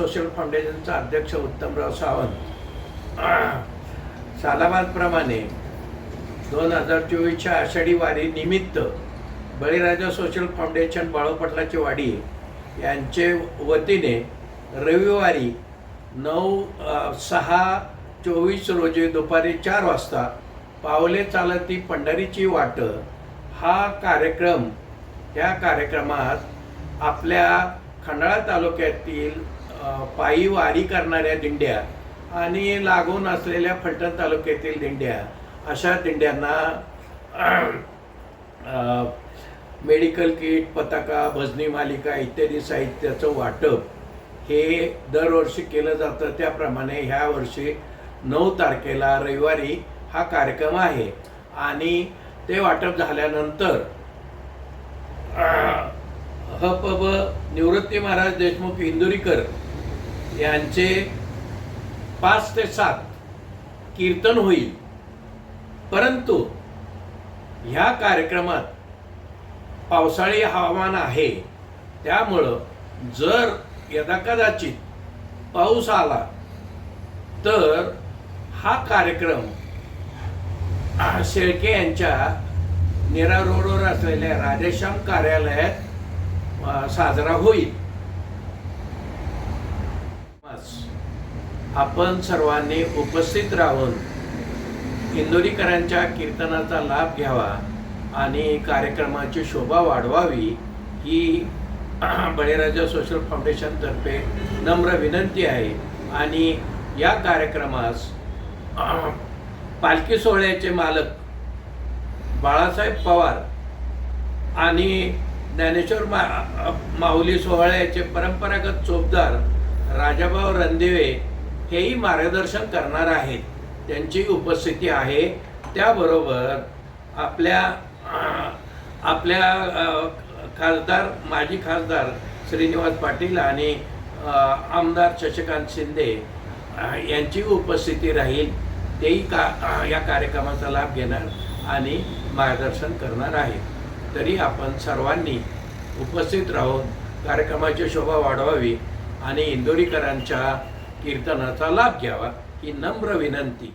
Social फाउंडेशनचा अध्यक्ष उत्तमराव सावंत. सालाबादप्रमाणे दोन हजार चोवीसच्या आषाढी वारी निमित्त बळीराजा सोशल फाउंडेशन बाळोपटलाची वाडी यांचे वतीने रविवारी नऊ सहा चोवीस रोजी दुपारी चार वाजता पावले चालती पंढरीची वाट. हा कार्यक्रम या कार्यक्रमात आपल्या खंडाळा तालुक्यातील पायी वारी करणाऱ्या दिंड्या आणि लागून असलेल्या फलटण तालुक्यातील दिंड्या अशा दिंड्यांना मेडिकल किट पताका भजनी मालिका इत्यादी साहित्याचं वाटप हे दरवर्षी केलं जातं. त्याप्रमाणे ह्या वर्षी नऊ तारखेला रविवारी हा कार्यक्रम आहे. आणि ते वाटप झाल्यानंतर ह प ब निवृत्ती महाराज देशमुख इंदुरीकर यांचे पाच ते सात कीर्तन होईल. परंतु ह्या कार्यक्रमात पावसाळी हवामान आहे. त्यामुळं जर यदाकदाचित पाऊस आला तर हा कार्यक्रम आ, शेळके यांच्या नेरा रोडवर असलेल्या राधेश्याम कार्यालयात साजरा होईल. आपण सर्वांनी उपस्थित राहून इंदोरीकरांच्या कीर्तनाचा लाभ घ्यावा आणि कार्यक्रमाची शोभा वाढवावी ही बळीराजा सोशल फाउंडेशनतर्फे नम्र विनंती आहे. आणि या कार्यक्रमास पालखी सोहळ्याचे मालक बाळासाहेब पवार आणि ज्ञानेश्वर मा माऊली सोहळ्याचे परंपरागत चोपदार राजाभाऊ रणदिवे हेही मार्गदर्शन करणार आहेत. त्यांची उपस्थिती आहे. त्याबरोबर आपल्या आपल्या खासदार माजी खासदार श्रीनिवास पाटील आणि आमदार शशिकांत शिंदे यांची उपस्थिती राहील. तेही का या कार्यक्रमाचा लाभ घेणार आणि मार्गदर्शन करणार आहेत. तरी आपण सर्वांनी उपस्थित राहून कार्यक्रमाची शोभा वाढवावी आणि इंदोरीकरांच्या कीर्तनाचा लाभ घ्यावा ही नम्र विनंती.